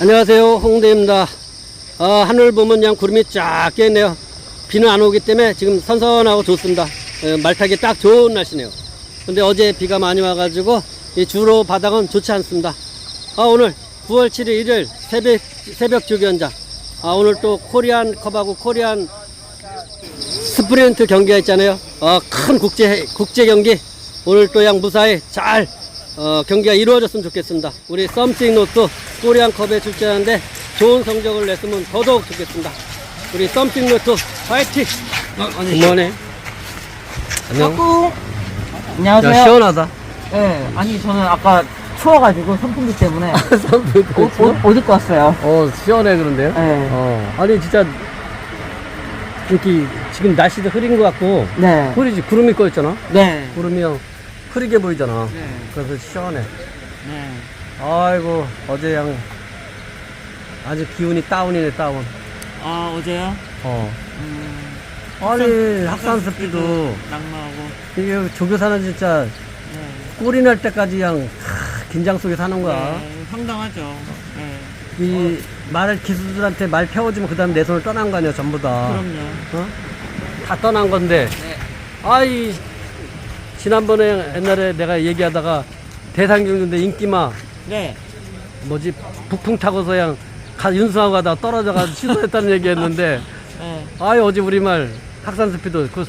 안녕하세요. 홍대입니다. 어, 하늘 보면 그냥 구름이 쫙 껴있네요. 비는 안 오기 때문에 지금 선선하고 좋습니다. 어, 말 타기 딱 좋은 날씨네요. 근데 어제 비가 많이 와가지고 이 주로 바닥은 좋지 않습니다. 아, 오늘 9월 7일 일요일 새벽, 새벽 조기 현장. 아, 오늘 또 코리안 컵하고 코리안 스프린트 경기가 있잖아요. 어, 큰 국제, 국제 경기. 오늘 또 양 무사히 잘 어, 경기가 이루어졌으면 좋겠습니다. 우리 썸씽 노트 코리안 컵에 출전하는데 좋은 성적을 냈으면 더더욱 좋겠습니다. 우리 썸씽 노트 파이팅! 굿모닝. 안녕. 자꾸 야, 안녕하세요. 시원하다. 네, 아니 저는 아까 추워가지고 선풍기 때문에 선풍기 옷, 옷, 옷 입고 왔어요. 어, 시원해, 그런데요? 네. 어, 아니, 진짜, 이렇게, 지금 날씨도 흐린 것 같고, 네. 흐리지, 구름이 꺼 있잖아? 네. 구름이 형, 흐리게 보이잖아. 네. 그래서 시원해. 네. 아이고, 어제 양, 아주 기운이 다운이네, 다운. 아 어제요? 어. 음, 아니, 학산 습기도, 낙마하고. 이게 조교사는 진짜, 네. 꼴이 날 때까지 그냥, 하, 긴장 속에 사는 거야. 네, 황당하죠. 네. 이, 말, 기수들한테 말 태워주면 그 다음에 내 손을 떠난 거 아니야, 전부 다. 그럼요. 어? 다 떠난 건데, 네. 아이, 지난번에 옛날에 내가 얘기하다가 대상경주인데 인기마, 네. 뭐지, 북풍 타고서 그냥 가, 윤수하고 가다가 떨어져가지고 취소했다는 얘기 했는데, 네. 아이, 어제 우리말 학산 스피드, 그,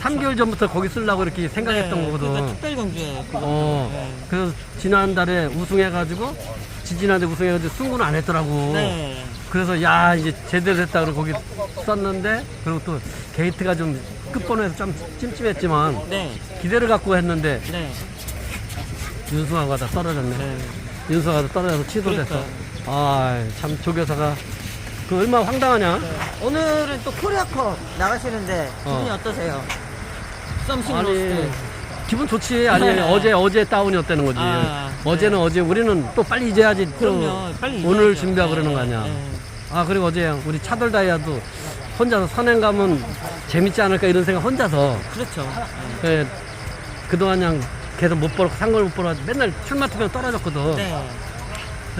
3개월 전부터 거기 쓰려고 이렇게 생각했던 네, 거거든. 특별 경주예요. 그거. 어, 네. 그래서 지난달에 우승해가지고, 지지난해 우승해가지고 승부는 안 했더라고. 네. 그래서 야 이제 제대로 됐다 그러고 거기 썼는데 그리고 또 게이트가 좀 끝번호에서 좀 찜찜했지만 네. 기대를 갖고 했는데 네. 윤수아가 다 떨어졌네 네. 윤수아가 다 떨어져서 취소됐어 그러니까요. 아참 조교사가 그 얼마나 황당하냐 오늘은 또 코리아컵 나가시는데 기분이 어. 어. 떠세요 썸씽 아니 로스트. 기분 좋지 아니 어제 어제 다운이었다는 거지 아, 어제는 어제 우리는 또 빨리 잊어야지 또 그럼요. 빨리 오늘. 준비하고 네, 그러는 거 아니야 네. 아 그리고 어제 우리 차돌 다이아도 혼자서 선행 가면 재밌지 않을까 이런 생각 혼자서 그렇죠. 예, 그동안 그냥 계속 못 벌고 상걸 못 벌어 맨날 출 맡으면 떨어졌거든. 네.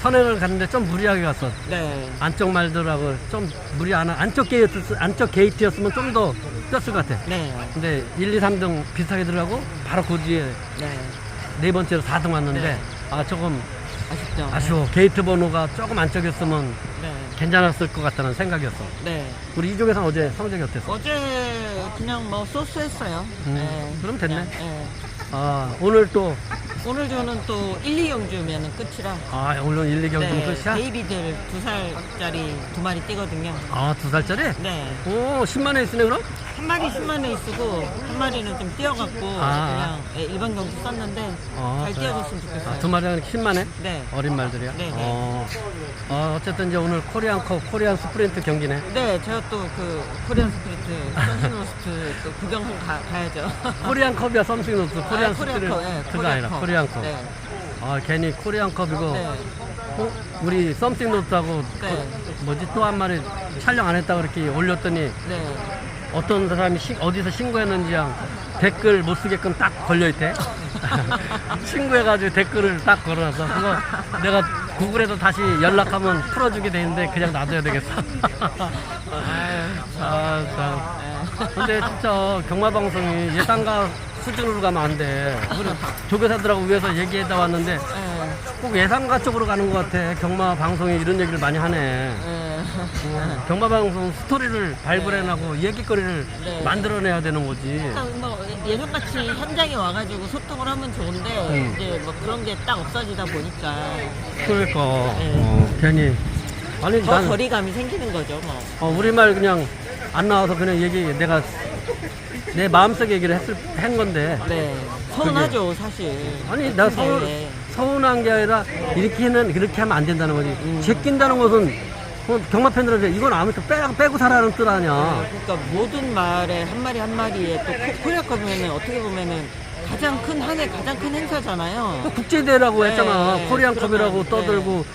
선행을 갔는데 좀 무리하게 갔어. 네. 안쪽 말들하고 좀 무리 안 하, 안쪽 게이트, 안쪽 게이트였으면 좀 더 뛰었을 것 같아. 네. 근데 1, 2, 3등 비슷하게 들어가고 바로 그 뒤에 네. 네 번째로 4등 왔는데 네. 아 조금 아쉽죠. 아쉬워. 게이트 번호가 조금 안쪽이었으면 네. 괜찮았을 것 같다는 생각이었어. 네. 우리 이쪽에서 어제 성적이 어땠어? 어제 그냥 뭐 소스했어요. 음, 네. 그럼 됐네. 그냥, 네. 아 오늘 또 오늘 저는 또 1, 2경주면 끝이라. 아, 오늘 1, 2경기 네. 끝이야? 베이비들 두 살짜리 두 마리 뛰거든요. 아, 두 살짜리? 네. 오, 10만에 있으네, 그럼? 한 마리 10만에 쓰고 한 마리는 좀 뛰어갖고 아. 그냥 네, 일반 경주 썼는데 아, 잘 그래. 뛰어줬으면 좋겠어요. 아, 두 마리는 10만에? 네. 어린 말들이야? 네, 네. 어. 어, 어쨌든 이제 오늘 코리안컵, 코리안 스프린트 경기네. 네, 제가 또 그 코리안 스프리트, 선신로스트 또 구경 가, 가야죠. 코리안컵이야, 썸씽 노트. 코리안 아, 스프린트가 네, 아니라 코리안 컵. 네. 아, 괜히 코리안 컵이고. 네. 어? 우리 썸씽 노트하고 네. 그 뭐지 또 한 마리 촬영 안 했다고 이렇게 올렸더니 네. 어떤 사람이 시- 어디서 신고했는지 양 댓글 못 쓰게끔 딱 걸려있대. 신고해가지고 댓글을 딱 걸어놔서 그거 내가 구글에서 다시 연락하면 풀어주게 돼 있는데 그냥 놔둬야 되겠어. 아, 참. 근데 진짜 경마방송이 예상가 수준으로 가면 안 돼. 우리 조교사들하고 위해서 얘기해다 왔는데 네. 꼭 예상가 쪽으로 가는 것 같아. 경마 방송이 이런 얘기를 많이 하네. 네. 어, 경마 방송 스토리를 발굴해내고 얘기거리를 네. 만들어내야 되는 거지. 일단 뭐 예전같이 현장에 와가지고 소통을 하면 좋은데 음. 이제 뭐 그런 게 딱 없어지다 보니까 그러니까 네. 어, 괜히 아니 더 난 거리감이 생기는 거죠, 뭐. 어, 우리말 그냥 안 나와서 그냥 얘기 내가 내 마음속 얘기를 했을 한 건데 네. 서운하죠, 사실. 아니 나 서운, 네. 서운한 게 아니라 이렇게는 그렇게 하면 안 된다는 거지 음. 제낀다는 것은 어, 경마 팬들한테 이건 아무튼 빼, 빼고 살아라는 뜻 아니야 그러니까 모든 말에 한 마리 한 마리에 또 코- 코리아컵이면은 어떻게 보면은 가장 큰 한 해 가장 큰 행사잖아요. 국제대회라고 네, 했잖아 네, 코리안컵이라고 그러면, 떠들고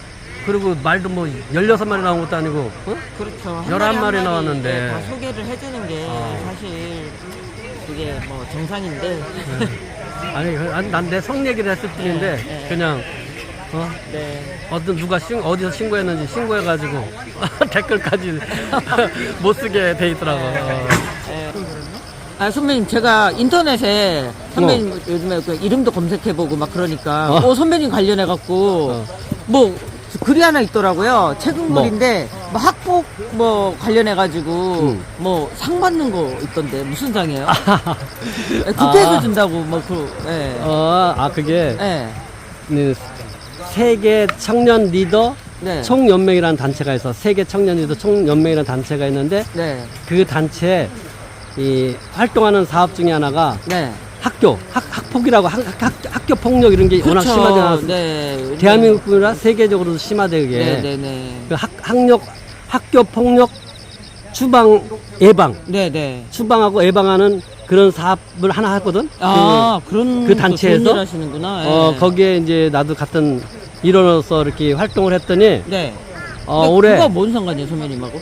그리고 말도 뭐 16마리 나온 것도 아니고 어? 그렇죠. 한11 마리 한 마리 마리 나왔는데. 네, 다 소개를 해주는 게 어. 사실 그게 뭐 정상인데. 아니 난 내 성 얘기를 했을 뿐인데 네, 네. 그냥 어? 네. 어떤 누가 신, 어디서 신고했는지 신고해가지고 댓글까지 못 쓰게 돼 있더라고. 어. 네. 아 선배님 제가 인터넷에 선배님 요즘에 그 이름도 검색해보고 막 그러니까 어. 어, 선배님 관련해 갖고 어. 뭐 글이 하나 있더라고요 책은글인데 뭐 학폭 뭐 관련해 가지고 음. 뭐 상 받는 거 있던데 무슨 상이에요? 예, 국회에서 아. 준다고 뭐그 예. 어, 아 그게 예. 그 세계 청년 리더 네. 총연맹이라는 단체가 있어. 세계 청년 리더 총연맹이라는 단체가 있는데 네. 그 단체 이 활동하는 사업 중에 하나가 네. 학교 학, 학폭이라고 학, 학, 학교 폭력 이런 게 워낙 심하지 않았어. 네. 대한민국뿐만 세계적으로도 심하대 그게. 네, 네, 네. 그 학, 학력 학교 폭력 추방 예방 네, 네. 추방하고 예방하는 그런 사업을 하나 했거든. 아, 그 런 그또 단체에서? 하시는구나. 그, 어 예. 거기에 이제 나도 같은 일원으로서 이렇게 활동을 했더니 네. 어, 올해 그거 뭔 상관이에요, 선배님하고?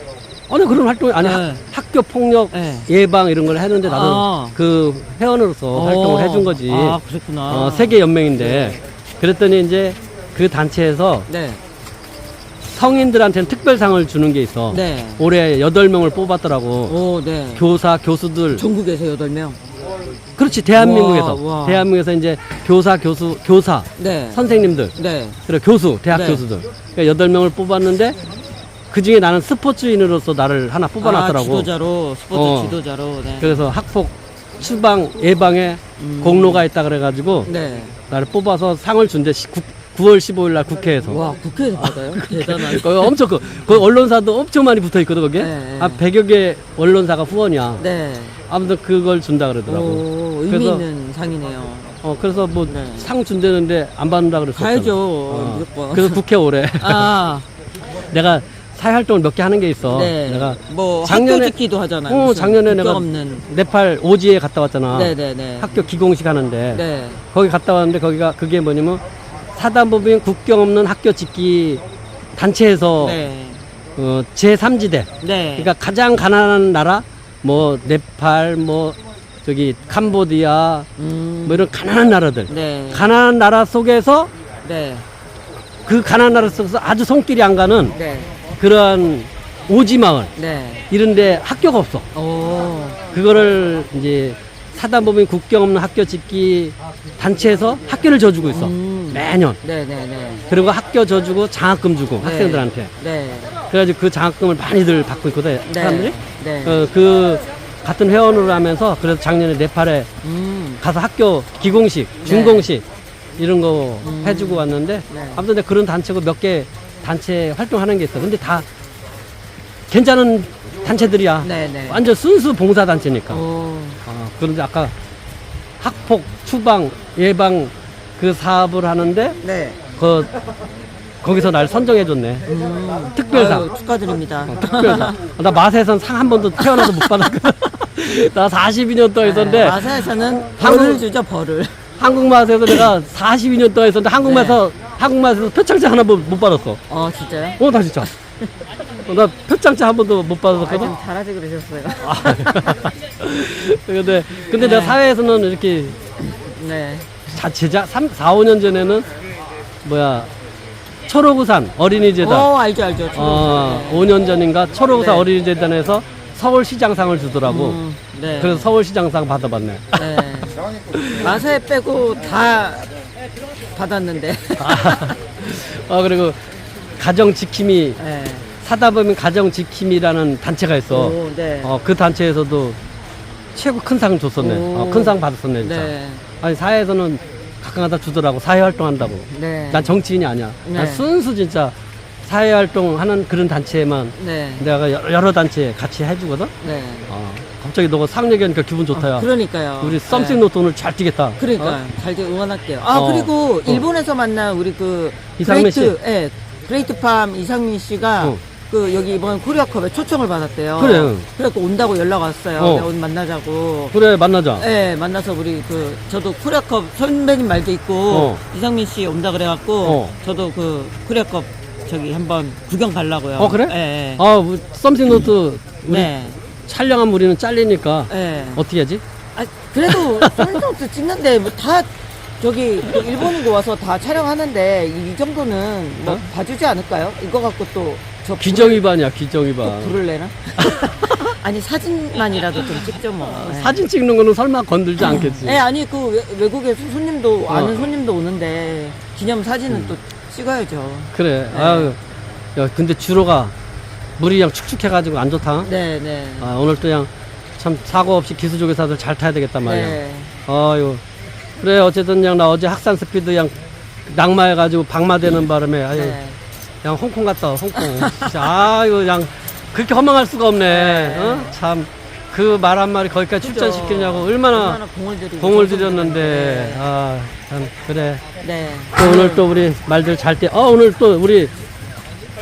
아니 그런 활동이 아니 네. 학, 학교 폭력 네. 예방 이런 걸 했는데 나는 아. 그 회원으로서 활동을 해준 거지. 아, 그렇구나. 어, 세계 연맹인데 그랬더니 이제 그 단체에서 네. 성인들한테는 특별상을 주는 게 있어. 네. 올해 여덟 명을 뽑았더라고. 오, 네. 교사, 교수들. 전국에서 8명. 그렇지, 대한민국에서. 와, 와. 대한민국에서 이제 교사, 교수, 교사, 네. 선생님들, 네. 그리고 교수, 대학 네. 교수들. 그러니까 여덟 명을 뽑았는데 그 중에 나는 스포츠인으로서 나를 하나 뽑아놨더라고. 아, 지도자로, 스포츠 어. 지도자로. 네. 그래서 학폭 추방 예방에 음. 공로가 있다 그래가지고 네. 나를 뽑아서 상을 준대 9월 15일 날 국회에서. 와, 국회에서 받아요? 대단하네. 거기 엄청 그, 그 언론사도 엄청 많이 붙어 있거든 거기에. 네, 네. 한 100여 개 언론사가 후원이야. 네. 아무튼 그걸 준다 그러더라고. 오, 의미 그래서- 있는 상이네요. 어 그래서 뭐 네. 상 준다는데 안 받는다 그랬어. 가야죠, 무조건. 그래서 국회 오래. 아, 내가 사회 활동을 몇 개 하는 게 있어. 네. 내가 뭐, 작년에- 학교 짓기도 하잖아요. 어, 무슨 작년에 국적 내가 없는. 네팔 오지에 갔다 왔잖아. 네네네. 학교 기공식 하는데 네. 거기 갔다 왔는데 거기가 그게 뭐냐면 사단법인 국경 없는 학교 짓기 단체에서 네. 어, 제3지대 네. 그러니까 가장 가난한 나라 뭐 네팔 뭐 저기 캄보디아 음. 뭐 이런 가난한 나라들 네. 가난한 나라 속에서 네. 그 가난한 나라 속에서 아주 손길이 안 가는 네. 그러한 오지 마을 네. 이런데 학교가 없어 오. 그거를 이제 사단법인 국경 없는 학교 짓기 단체에서 학교를 져주고 있어 음. 매년 네네네. 그리고 학교 져주고 장학금 주고 네. 학생들한테 네. 그래가지고 그 장학금을 많이들 받고 있거든 네. 사람들이 네. 어, 그 같은 회원으로 하면서 그래서 작년에 네팔에 음. 가서 학교 기공식 중공식 이런 거 음. 해주고 왔는데 네. 아무튼 그런 단체고 몇 개 단체 활동하는 게 있어 근데 다 괜찮은 단체들이야 네네. 완전 순수 봉사 단체니까 오. 어, 그런데 아까 학폭 추방 예방 그 사업을 하는데 네. 그 거기서 날 선정해 줬네. 음. 특별상. 아유, 축하드립니다. 특별상. 나 마세선 상 한 번도 태어나서 못 받았거든. 나 42년 동안 있었는데 네, 마사에서는 한국- 벌을 주죠, 벌을. 한국 맛에서 내가 42년 동안 있었는데 한국 맛에서 한국 맛에서 표창장 하나 못, 못 받았어. 어, 진짜요? 어, 나 진짜. 어, 나 표창장 한 번도 못 아, 받았거든. 좀 잘하지 그러셨어요. 아. 근데 근데 네. 내가 사회에서는 이렇게 네. 자, 제작 3, 4, 5년 전에는 뭐야 초록우산 어린이재단 어, 알죠, 알죠. 어, 네. 5년 전인가 초록우산 네. 어린이재단에서 서울시장상을 주더라고. 음, 네. 그래서 서울시장상 받아봤네. 네. 마사에 빼고 다 받았는데. 아, 어, 그리고 가정 지킴이 네. 사다 보면 가정 지킴이라는 단체가 있어. 오, 네. 어, 그 단체에서도 최고 큰상 줬었네. 오. 어, 큰 상 받았었네, 진짜. 네. 아니, 사회에서는 가끔가다 주더라고. 사회 활동한다고. 네. 난 정치인이 아니야. 난 네. 순수 진짜 사회 활동하는 그런 단체에만 네. 내가 여러, 여러 단체 같이 해주거든. 네. 어, 갑자기 너가 상 얘기하니까 기분 좋다, 야. 그러니까요. 우리 네. 썸씽 노트 오늘 잘 뛰겠다. 그러니까 어? 잘 돼, 응원할게요. 아 어. 그리고 일본에서 만난 우리 그 이상민 그레이트, 예, 그레이트팜 이상민 씨가 어. 그 여기 이번 코리아컵에 초청을 받았대요. 그래. 그래갖고 온다고 연락 왔어요. 어. 오늘 만나자고. 그래, 만나자. 예, 만나서 우리 그 저도 코리아컵 선배님 말도 있고 어. 이상민 씨 온다 그래갖고 어. 저도 그 코리아컵 저기 한번 구경 가려고요. 어, 그래? 예, 예. 아, 뭐, 썸씽 노트 우리 네. 촬영한 우리는 잘리니까 예. 어떻게 하지? 아, 그래도 썬소스 찍는데 뭐 다 저기 또 일본인도 와서 다 촬영하는데 이, 이 정도는 뭐 어? 봐주지 않을까요? 이거 갖고 또저 기정 위반이야, 또 위반. 불을 내나? 아니 사진만이라도 좀 찍죠 뭐. 네. 사진 찍는 거는 설마 건들지 않겠지. 네, 아니 그 외, 외국에 손- 손님도 어. 아는 손님도 오는데 기념 사진은 또 찍어야죠. 그래. 네. 아유. 야, 근데 주로가 물이 그냥 축축해가지고 안 좋다. 네, 네. 아, 오늘 또 그냥 참 사고 없이 기수조교사들 잘 타야 되겠단 말이야. 네. 아유. 그래, 어쨌든 그냥 나 어제 학산 스피드 그냥 낙마해가지고 박마되는 바람에 아유, 네. 그냥 홍콩 갔다 와, 홍콩. 진짜, 아유, 그냥 그렇게 허망할 수가 없네. 네. 어? 참. 그 말 한 마리 거기까지 그죠. 출전시키냐고 얼마나 얼마나 공을 들이고 공을 들였는데, 들였는데. 아, 참, 그래. 네. 또 오늘 또 우리 말들 잘 때, 어, 오늘 또 우리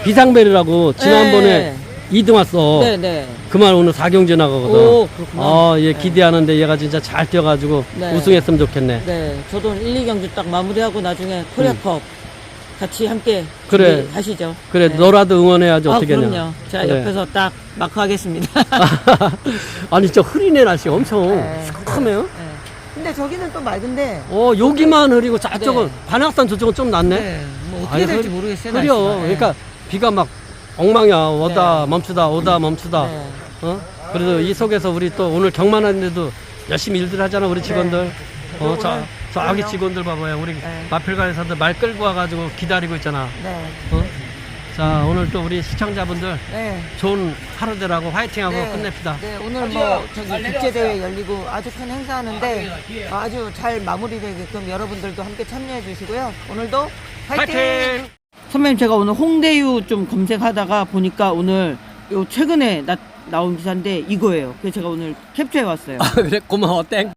비상벨이라고 지난번에 네. 2등 왔어. 네, 네. 그말 오늘 4경제 나가거든. 오, 그렇구나. 어, 얘 네. 기대하는데 얘가 진짜 잘 뛰어가지고 네. 우승했으면 좋겠네. 네, 저도 1, 2경주 딱 마무리하고 나중에 코리아컵 같이 함께 음. 그래. 하시죠. 그래, 네. 너라도 응원해야지 아, 어떻겠냐. 그럼요. 제가 그래. 옆에서 딱 마크 하겠습니다. 아니, 진짜 흐리네, 날씨 엄청. 네. 시커매요. 네. 근데 저기는 또 맑은데. 어, 여기만 흐리고 저쪽은, 네. 반악산 저쪽은 좀 낫네. 네, 뭐 어떻게 아니, 될지 흐- 모르겠어요. 흐려. 날씨가. 네. 그러니까 비가 막 엉망이야. 오다 네. 멈추다, 오다 멈추다. 네. 어? 그래도 이 속에서 우리 또 오늘 경만하는데도 열심히 일들 하잖아, 우리 직원들. 어, 오늘 저, 그럼요. 직원들 봐봐요. 우리 네. 마필관에서도 말 끌고 와가지고 기다리고 있잖아. 네. 어? 자, 오늘 또 우리 시청자분들 네. 좋은 하루 되라고 화이팅하고 네. 끝냅시다. 네, 오늘 뭐 저기 국제 대회 열리고 아주 큰 행사하는데 아주 잘 마무리되게끔 여러분들도 함께 참여해 주시고요. 오늘도 화이팅! 화이팅! 선배님 제가 오늘 홍대유 좀 검색하다가 보니까 오늘 요 최근에 나, 나온 기사인데 이거예요. 그래서 제가 오늘 캡처해 왔어요. 그래, 고마워, 땡.